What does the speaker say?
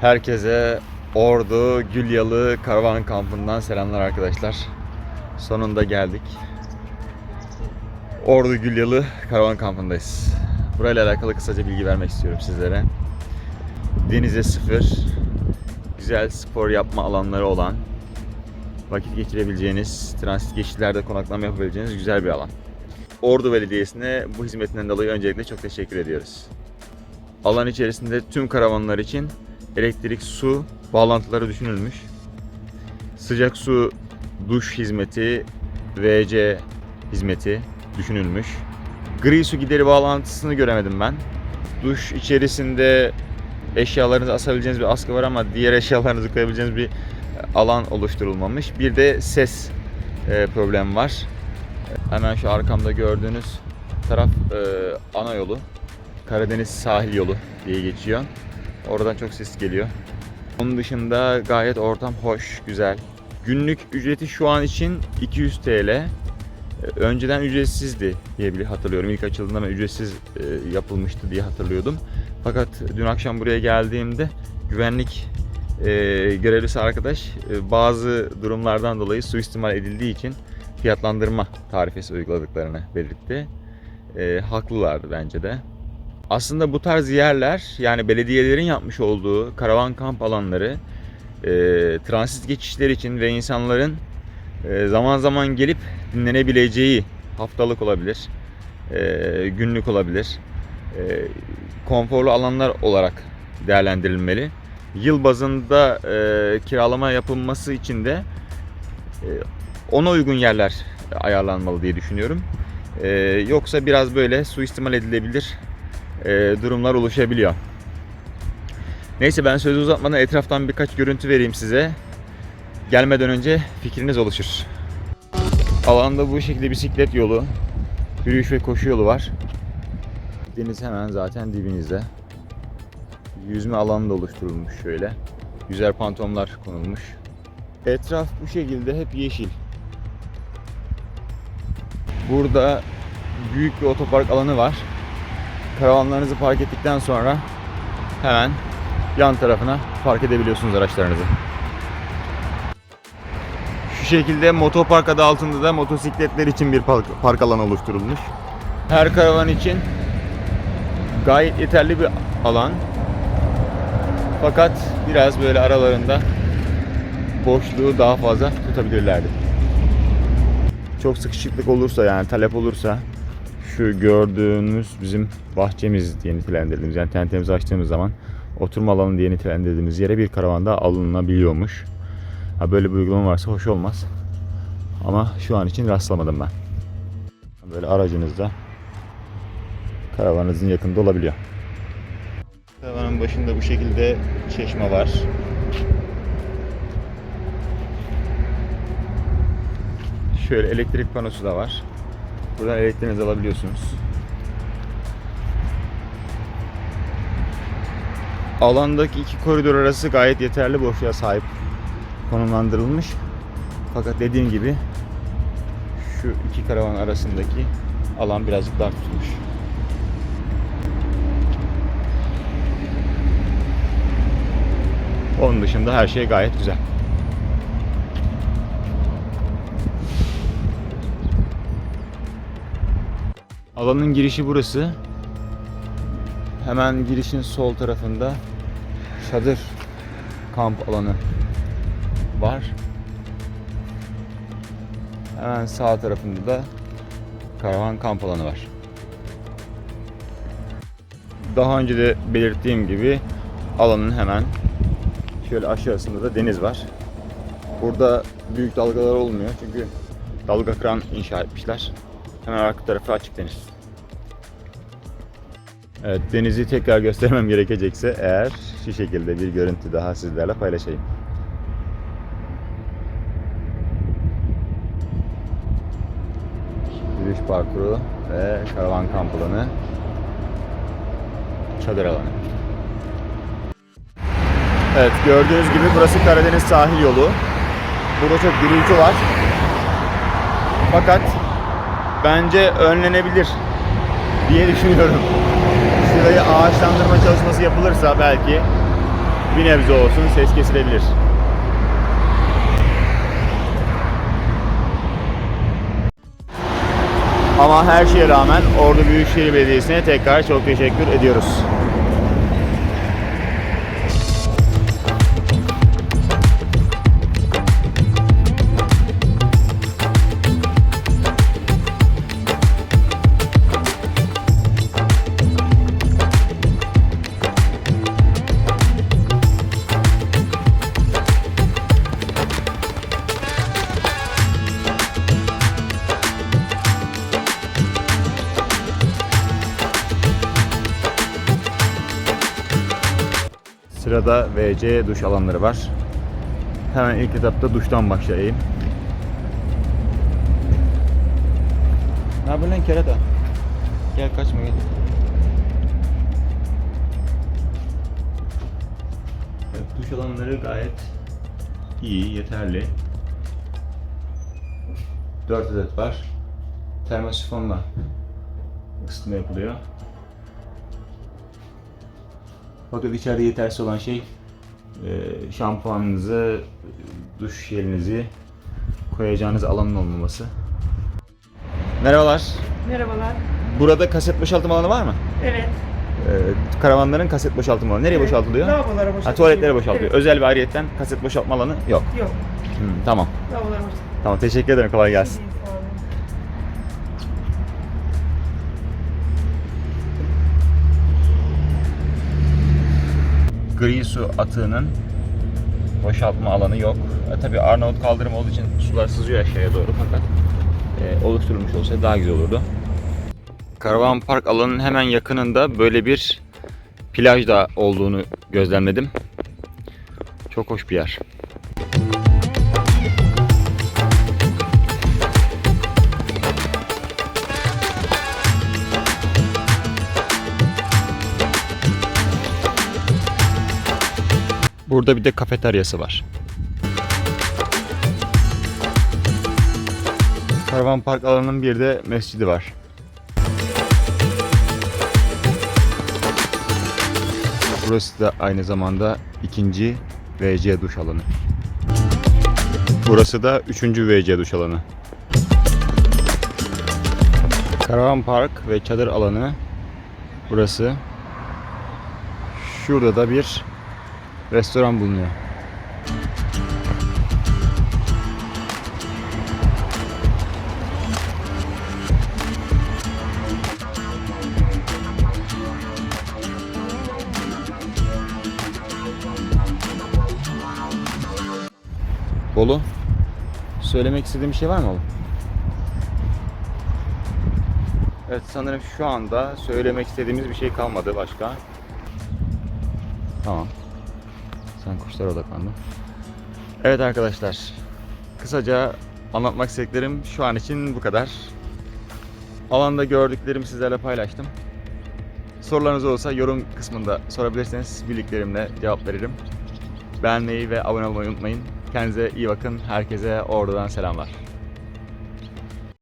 Herkese Ordu Gülyalı Karavan Kampı'ndan selamlar arkadaşlar. Sonunda geldik. Ordu Gülyalı Karavan Kampı'ndayız. Burayla alakalı kısaca bilgi vermek istiyorum sizlere. Denize sıfır, güzel spor yapma alanları olan, vakit geçirebileceğiniz, transit geçişlerde konaklama yapabileceğiniz güzel bir alan. Ordu Belediyesi'ne bu hizmetinden dolayı öncelikle çok teşekkür ediyoruz. Alan içerisinde tüm karavanlar için elektrik, su bağlantıları düşünülmüş. Sıcak su duş hizmeti, WC hizmeti düşünülmüş. Gri su gideri bağlantısını göremedim ben. Duş içerisinde eşyalarınızı asabileceğiniz bir askı var ama diğer eşyalarınızı koyabileceğiniz bir alan oluşturulmamış. Bir de ses e, problemi var. Hemen şu arkamda gördüğünüz taraf e, ana yolu. Karadeniz sahil yolu diye geçiyor. Oradan çok ses geliyor. Onun dışında gayet ortam hoş, güzel. Günlük ücreti şu an için 200 TL. Ee, Önceden ücretsizdi diye bile hatırlıyorum. İlk açıldığında ben ücretsiz e, yapılmıştı diye hatırlıyordum. Fakat dün akşam buraya geldiğimde güvenlik e, görevlisi arkadaş e, bazı durumlardan dolayı suistimal edildiği için fiyatlandırma tarifesi uyguladıklarını belirtti. E, haklılardı bence de. Aslında bu tarz yerler yani belediyelerin yapmış olduğu karavan kamp alanları e, transit geçişler için ve insanların e, zaman zaman gelip dinlenebileceği haftalık olabilir, e, günlük olabilir, e, konforlu alanlar olarak değerlendirilmeli. Yıl bazında e, kiralama yapılması için de e, ona uygun yerler ayarlanmalı diye düşünüyorum. E, yoksa biraz böyle suistimal edilebilir e, durumlar oluşabiliyor. Neyse ben sözü uzatmadan etraftan birkaç görüntü vereyim size. Gelmeden önce fikriniz oluşur. Alanda bu şekilde bisiklet yolu, yürüyüş ve koşu yolu var. Deniz hemen zaten dibinizde. Yüzme alanı da oluşturulmuş şöyle. Güzel pantomlar konulmuş. Etraf bu şekilde hep yeşil. Burada büyük bir otopark alanı var karavanlarınızı park ettikten sonra hemen yan tarafına park edebiliyorsunuz araçlarınızı. Şu şekilde motopark adı altında da motosikletler için bir park, park alanı oluşturulmuş. Her karavan için gayet yeterli bir alan. Fakat biraz böyle aralarında boşluğu daha fazla tutabilirlerdi. Çok sıkışıklık olursa yani talep olursa şu gördüğünüz bizim bahçemiz diye nitelendirdiğimiz yani tentemizi açtığımız zaman oturma alanı diye nitelendirdiğimiz yere bir karavanda alınabiliyormuş. Ha böyle bir uygulama varsa hoş olmaz. Ama şu an için rastlamadım ben. Böyle aracınızda karavanınızın yakında olabiliyor. Karavanın başında bu şekilde çeşme var. Şöyle elektrik panosu da var. Buradan elektriğinizi alabiliyorsunuz. Alandaki iki koridor arası gayet yeterli boşluğa sahip konumlandırılmış. Fakat dediğim gibi şu iki karavan arasındaki alan birazcık dar tutulmuş. Onun dışında her şey gayet güzel. Alanın girişi burası. Hemen girişin sol tarafında çadır kamp alanı var. Hemen sağ tarafında da karavan kamp alanı var. Daha önce de belirttiğim gibi alanın hemen şöyle aşağısında da deniz var. Burada büyük dalgalar olmuyor çünkü dalga kıran inşa etmişler. Hemen arka tarafı açık deniz. Evet denizi tekrar göstermem gerekecekse eğer şu şekilde bir görüntü daha sizlerle paylaşayım. Yürüyüş parkuru ve karavan kamp alanı, çadır alanı. Evet gördüğünüz gibi burası Karadeniz sahil yolu. Burada çok gürültü var. Fakat bence önlenebilir diye düşünüyorum. Şurayı ağaçlandırma çalışması yapılırsa belki bir nebze olsun ses kesilebilir. Ama her şeye rağmen Ordu Büyükşehir Belediyesi'ne tekrar çok teşekkür ediyoruz. Sırada VC duş alanları var. Hemen ilk etapta duştan başlayayım. Ne yapıyorsun lan kerata? Gel kaçma gel. Evet, duş alanları gayet iyi, yeterli. 4 adet var. Termosifonla ısıtma yapılıyor. Fakat içeride yetersiz olan şey e, şampuanınızı, duş jelinizi koyacağınız alanın olmaması. Merhabalar. Merhabalar. Burada kaset boşaltım alanı var mı? Evet. Ee, karavanların kaset boşaltım alanı. Nereye Evet. boşaltılıyor? Lavabolara boşaltılıyor. Ha, tuvaletlere boşaltılıyor. Evet. Özel bir ayrıyetten kaset boşaltma alanı yok. Yok. Hmm, tamam. Lavabolara boşaltılıyor. Tamam teşekkür ederim. Kolay gelsin. Gri su atığının boşaltma alanı yok. E, tabii Arnavut kaldırım olduğu için sular sızıyor aşağıya doğru fakat e, oluşturulmuş olsa daha güzel olurdu. Karavan park alanının hemen yakınında böyle bir plaj da olduğunu gözlemledim. Çok hoş bir yer. Burada bir de kafeteryası var. Karavan park alanının bir de mescidi var. Burası da aynı zamanda ikinci WC duş alanı. Burası da üçüncü WC duş alanı. Karavan park ve çadır alanı burası. Şurada da bir restoran bulunuyor. Bolu. Söylemek istediğim bir şey var mı oğlum? Evet sanırım şu anda söylemek istediğimiz bir şey kalmadı başka. Tamam. Sen kuşlara odaklandın. Evet arkadaşlar. Kısaca anlatmak istediklerim şu an için bu kadar. Alanda gördüklerimi sizlerle paylaştım. Sorularınız olursa yorum kısmında sorabilirseniz bildiklerimle cevap veririm. Beğenmeyi ve abone olmayı unutmayın. Kendinize iyi bakın. Herkese oradan selamlar.